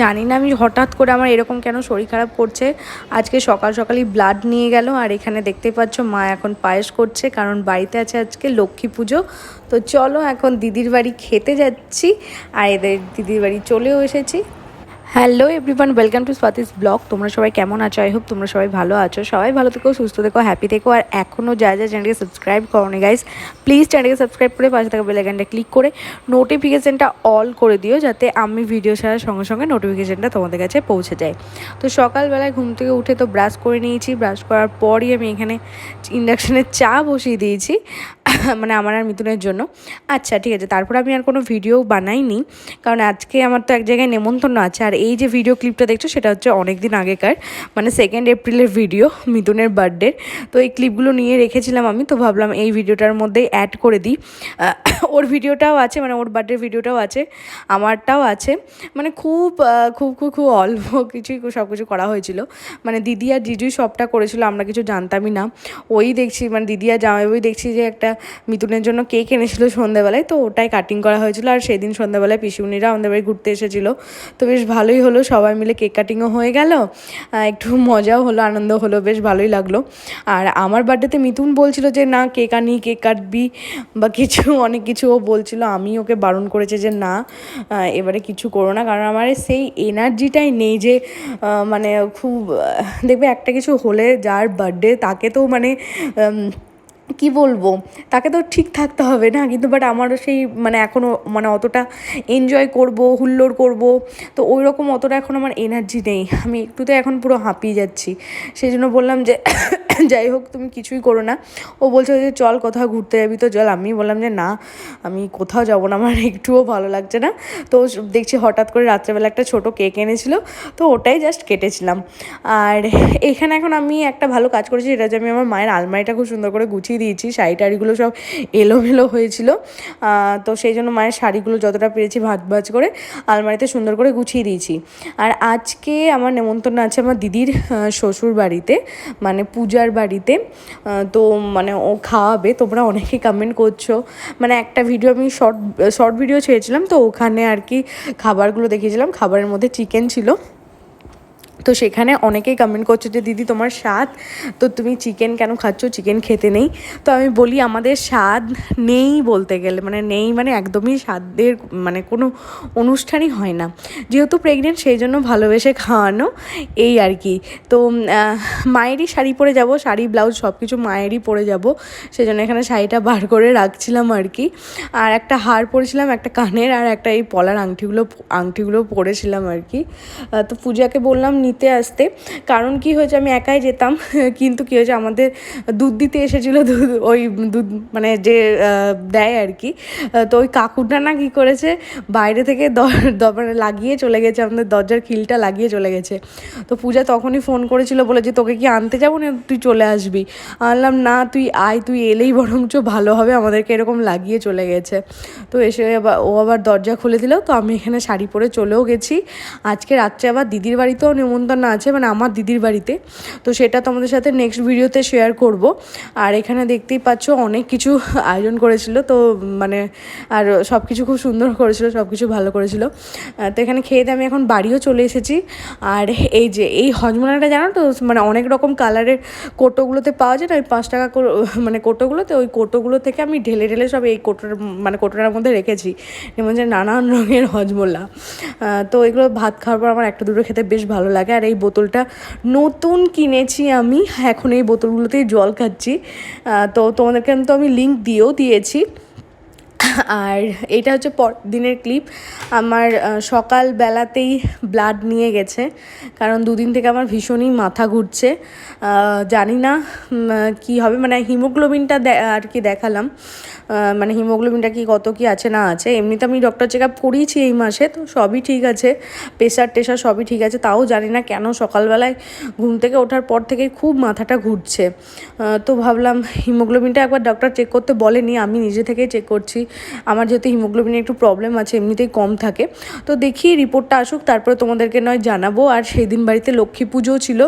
জানি না, আমি হঠাৎ করে আমার এরকম কেন শরীর খারাপ করছে? আজকে সকাল সকালই ব্লাড নিয়ে গেল, আর এখানে দেখতে পাচ্ছ মা এখন পায়েস করছে, কারণ বাড়িতে আছে আজকে লক্ষ্মী পুজো। তো চলো এখন দিদির বাড়ি খেতে যাচ্ছি, আর এদের দিদির বাড়ি চলেও এসেছি। Hello everyone welcome to Swati's blog তোমরা সবাই কেমন আছো? আই হোপ তোমরা সবাই ভালো আছো। সবাই ভালো থেকো, সুস্থ থেকো হ্যাপি থেকো। আর এখনও যা যা চ্যানেলকে সাবস্ক্রাইব করোনি গাইস প্লিজ চ্যানেলকে সাবস্ক্রাইব করে পাশে থাকা বেলাইকানটা ক্লিক করে নোটিফিকেশানটা অল করে দিও, যাতে আমি ভিডিও ছাড়ার সঙ্গে সঙ্গে নোটিফিকেশানটা তোমাদের কাছে পৌঁছে যায়। তো সকালবেলায় ঘুম থেকে উঠে তো ব্রাশ করে নিয়েছি। ব্রাশ করার পরই আমি এখানে ইন্ডাকশানে চা বসিয়ে দিয়েছি। মানে আমার আর মিথুনের জন্য। আচ্ছা ঠিক আছে, তারপর আমি আর কোনো ভিডিও বানাইনি, কারণ আজকে আমার তো এক জায়গায় নেমন্তন্ন আছে। আর এই যে ভিডিও ক্লিপটা দেখছ, সেটা হচ্ছে অনেক দিন আগেকার মানে সেকেন্ড এপ্রিলের ভিডিও মিথুনের বার্থডের তো এই ক্লিপগুলো নিয়ে রেখেছিলাম আমি, তো ভাবলাম এই ভিডিওটার মধ্যেই অ্যাড করে দিই। ওর ভিডিওটাও আছে মানে ওর বার্থডের ভিডিওটাও আছে, আমারটাও আছে। মানে খুব খুব খুব খুব অল্প কিছুই সব কিছু করা হয়েছিল। মানে দিদি আর জিজুই সবটা করেছিল, আমরা কিছু জানতামই না। ওই দেখছি মানে দিদি আর জামাইবাবুই দেখছি যে একটা মিথুনের জন্য কেক এনেছিল সন্ধ্যাবেলায়, তো ওটাই কাটিং করা হয়েছিল। আর সেদিন সন্ধ্যাবেলায় পিসিমণিরা আমাদের বাড়ি ঘুরতে এসেছিল। তো বেশ ভালোই হলো, সবাই মিলে কেক কাটিংও হয়ে গেল। একটু মজাও হলো, আনন্দ হলো, বেশ ভালোই লাগল। আর আমার বার্থডেতে মিথুন বলছিল যে, না কেক আনি কেক কাটবি বা কিছু, অনেক কিছু ও বলছিল। আমি ওকে বারণ করেছে যে, না এবারে কিছু করো না। কারণ আমার সেই এনার্জিটাই নেই যে মানে খুব দেখবে একটা কিছু হলে যার বার্থডে তাকে তো মানে কি বলব? তাকে তো ঠিক থাকতে হবে না, কিন্তু বাট আমারও সেই মানে এখনও মানে অতটা এনজয় করব, হুল্লোড় করব, তো ওই রকম অতটা এখন আমার এনার্জি নেই। আমি একটুতে এখন পুরো হাঁপিয়ে যাচ্ছি। সেই জন্য বললাম যে, যাই হোক, তুমি কিছুই করো না। ও বলছে যে, চল কোথাও ঘুরতে যাবি তো, চল। আমি বললাম যে, না, আমি কোথাও যাব না, আমার একটুও ভালো লাগছে না। তো দেখছি হঠাৎ করে রাত্রেবেলা একটা ছোট কেক এনেছিল, তো ওটাই জাস্ট কেটেছিলাম। আর এখানে এখন আমি একটা ভালো কাজ করেছি এটা যে আমি আমার মায়ের আলমারিটা খুব সুন্দর করে গুছিয়ে দিয়েছি শাড়ি টাড়িগুলো সব এলোমেলো হয়েছিল। তো সেই জন্য মায়ের শাড়িগুলো যতটা পেরেছি ভাজ ভাজ করে আলমারিতে সুন্দর করে গুছিয়ে দিয়েছি। আর আজকে আমার নেমন্তন্ন আছে আমার দিদির শ্বশুর বাড়িতে মানে পূজার বাড়িতে। তো মানে ও খাওয়াবে, তোমরা অনেকে কমেন্ট করছ। মানে একটা ভিডিও আমি শর্ট শর্ট ভিডিও ছেড়েছিলাম, তো ওখানে আর কি খাবারগুলো দেখিয়েছিলাম। খাবারের মধ্যে চিকেন ছিল। তো সেখানে অনেকেই কমেন্ট করছে যে, দিদি, তোমার স্বাদ? তো তুমি চিকেন কেন খাচ্ছ? চিকেন খেতে নেই? তো আমি বলি, আমাদের স্বাদ নেই বলতে গেলে। মানে নেই মানে একদমই স্বাদের মানে কোনো অনুষ্ঠানই হয় না। যেহেতু প্রেগনেন্ট সেই জন্য ভালোবেসে খাওয়ানো এই আর কি। তো মায়েরই শাড়ি পরে যাব, শাড়ি ব্লাউজ সব কিছু মায়েরই পরে যাব। সেই জন্য এখানে শাড়িটা বার করে রাখছিলাম আর কি। আর একটা হার পরেছিলাম, একটা কানের আর একটা এই পলার আংটিগুলো আংটিগুলো পরেছিলাম আর কি। তো পূজাকে বললাম নিতে আসতে। কারণ কি হয়েছে, আমি একাই যেতাম, কিন্তু কি হয়েছে, আমাদের দুধ দিতে এসেছিল, দুধ ওই দুধ মানে যে দেয় আর কি। তো ওই কাকুরটা না কি করেছে, বাইরে থেকে মানে লাগিয়ে চলে গেছে, আমাদের দরজার খিলটা লাগিয়ে চলে গেছে। তো পূজা তখনই ফোন করেছিল, বলে যে, তোকে কি আনতে যাব না, তুই চলে আসবি? আনলাম, না, তুই আয়, তুই এলেই বরঞ্চ ভালো হবে, আমাদেরকে এরকম লাগিয়ে চলে গেছে। তো এসে ও আবার দরজা খুলে দিল, তো আমি এখানে শাড়ি পরে চলেও গেছি। আজকে রাত্রে আবার দিদির বাড়িতেও নিমন্ত্রণ আছে মানে আমার দিদির বাড়িতে। তো সেটা তোমাদের সাথে নেক্সট ভিডিওতে শেয়ার করব। আর এখানে দেখতেই পাচ্ছ অনেক কিছু আয়োজন করেছিল। তো মানে আর সব কিছু খুব সুন্দর করেছিল সব কিছু ভালো করেছিল। তো এখানে খেয়ে আমি এখন বাড়িও চলে এসেছি। আর এই যে, এই হজমোলাটা জানো তো মানে অনেক রকম কালারের কোটোগুলোতে পাওয়া যায় না? ওই পাঁচ টাকা মানে কোটোগুলোতে, ওই কোটোগুলো থেকে আমি ঢেলে ঢেলে সব এই কোটোর মানে কোটোটার মধ্যে রেখেছি। যেমন যে নানান রঙের হজমোলা। তো এগুলো ভাত খাওয়ার পর আমার একটা দুটো খেতে বেশ ভালো লাগে। আর এই বোতলটা নতুন কিনেছি আমি। এখন এই বোতলগুলোতেই জল খাচ্ছি। তো তোমাদেরকে তো আমি লিঙ্ক দিয়েও দিয়েছি। আর এটা হচ্ছে পর দিনের ক্লিপ আমার আহ, সকালবেলাতেই ব্লাড নিয়ে গেছে। কারণ দুদিন থেকে আমার ভীষণই মাথা ঘুরছে। জানি না কি হবে। মানে হিমোগ্লোবিনটা আর কি দেখালাম। মানে হিমোগ্লোবিনটা কি, কত কি আছে, না আছে, এমনিতে আমি ডক্টর চেক আপ করিয়েছি এই মাসে, তো সবই ঠিক আছে প্রেশার টেশার সবই ঠিক আছে, তাও জানি না কেন সকালবেলায় ঘুম থেকে ওঠার পর থেকে খুব মাথাটা ঘুরছে। তো ভাবলাম হিমোগ্লোবিনটা একবার ডক্টর চেক করতে বলেনি, আমি নিজে থেকেই চেক করছি, আমার যেহেতু হিমোগ্লোবিনে একটু প্রবলেম আছে, এমনিতেই কম থাকে, তো দেখি রিপোর্টটা আসুক, তারপরে তোমাদেরকে নয় জানাব, আর সেই দিন বাড়িতে লক্ষ্মী পুজোও ছিল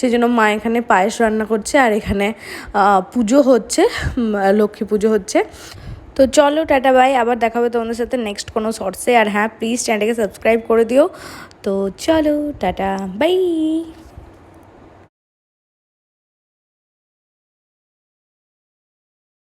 সেই জন্য মা এখানে পায়েস রান্না করছে, আর এখানে পুজো হচ্ছে লক্ষ্মী পুজো হচ্ছে তো চলো টাটা বাই আবার দেখাবে তোমাদের সাথে নেক্সট কোনো শর্টসে আর হ্যাঁ প্লিজ চ্যানেলকে সাবস্ক্রাইব করে দিও। তো চলো, টাটা বাই